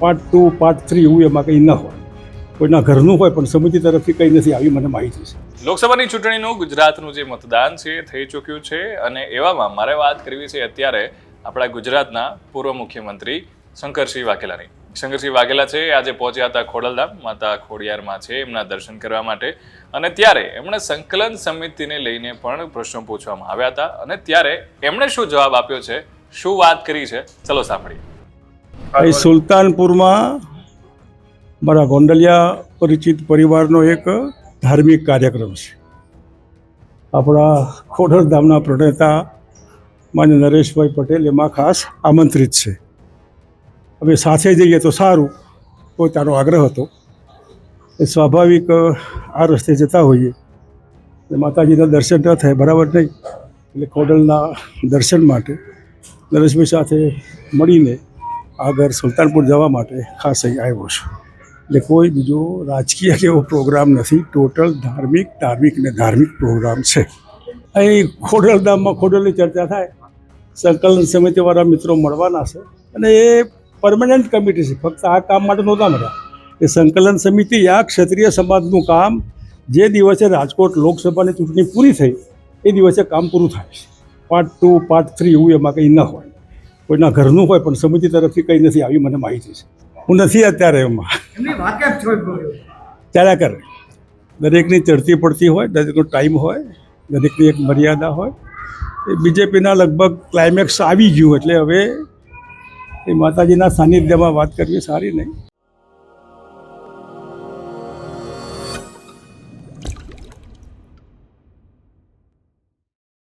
Part two part three એવું એમાં કંઈ ન હોય. કોઈના ઘરનું હોય પણ સમિતિ તરફથી કંઈ નથી આવી, મને માહિતી છે. લોકસભાની ચૂંટણીનું ગુજરાતનું જે મતદાન છે એ થઈ ચૂક્યું છે અને એવામાં મારે વાત કરવી છે અત્યારે આપણા ગુજરાતના પૂર્વ મુખ્યમંત્રી શંકરસિંહ વાઘેલાની. શંકરસિંહ વાઘેલા છે, આજે પહોંચ્યા હતા ખોડલધામ, માતા ખોડિયારમાં છે એમના દર્શન કરવા માટે. અને ત્યારે એમણે સંકલન સમિતિને લઈને પણ પ્રશ્નો પૂછવામાં આવ્યા હતા. અને ત્યારે એમણે શું જવાબ આપ્યો છે, શું વાત કરી છે? ચલો સાંભળીએ. અહીં સુલતાનપુરમાં મારા ગોંડલિયા પરિચિત પરિવારનો એક ધાર્મિક કાર્યક્રમ છે. આપણા ખોડલધામના પ્રણેતા માન્ય નરેશભાઈ પટેલ એમાં ખાસ આમંત્રિત છે. હવે સાથે જઈએ તો સારું કોઈ તારો આગ્રહ હતો. એ સ્વાભાવિક આ રસ્તે જતા હોઈએ. એટલે માતાજીના દર્શન ન થાય બરાબર નહીં. એટલે ખોડલના દર્શન માટે નરેશભાઈ સાથે મળીને આગળ સુલતાનપુર જવા માટે ખાસ અહીં આવ્યો છું. એટલે કોઈ બીજો રાજકીય કે એવો પ્રોગ્રામ નથી. ટોટલ ધાર્મિક ધાર્મિક ને ધાર્મિક પ્રોગ્રામ છે. અહીં ખોડલધામમાં ખોડલની ચર્ચા થાય. સંકલન સમિતિવાળા મિત્રો મળવાના છે. અને એ પરમનન્ટ કમિટી છે. ફક્ત આ કામ માટે નહોતા મળ્યા. એ સંકલન સમિતિ, આ ક્ષત્રિય સમાજનું કામ જે દિવસે રાજકોટ લોકસભાની ચૂંટણી પૂરી થઈ, એ દિવસે કામ પૂરું થાય છે. પાર્ટ ટુ પાર્ટ થ્રી એવું એમાં કંઈ ન હોય. કોઈના ઘરનું હોય પણ સમિતિ તરફથી કંઈ નથી આવી મને માહિતી છે. હું નથી અત્યારે એમાં. ત્યારે. ચાલ્યા કરે. દરેકની ચડતી પડતી હોય દરેકનો ટાઈમ હોય દરેકની એક મર્યાદા હોય. એ બીજેપીના લગભગ ક્લાઇમેક્સ આવી ગયું એટલે હવે એ માતાજીના સાનિધ્યમાં વાત કરવી સારી નહીં.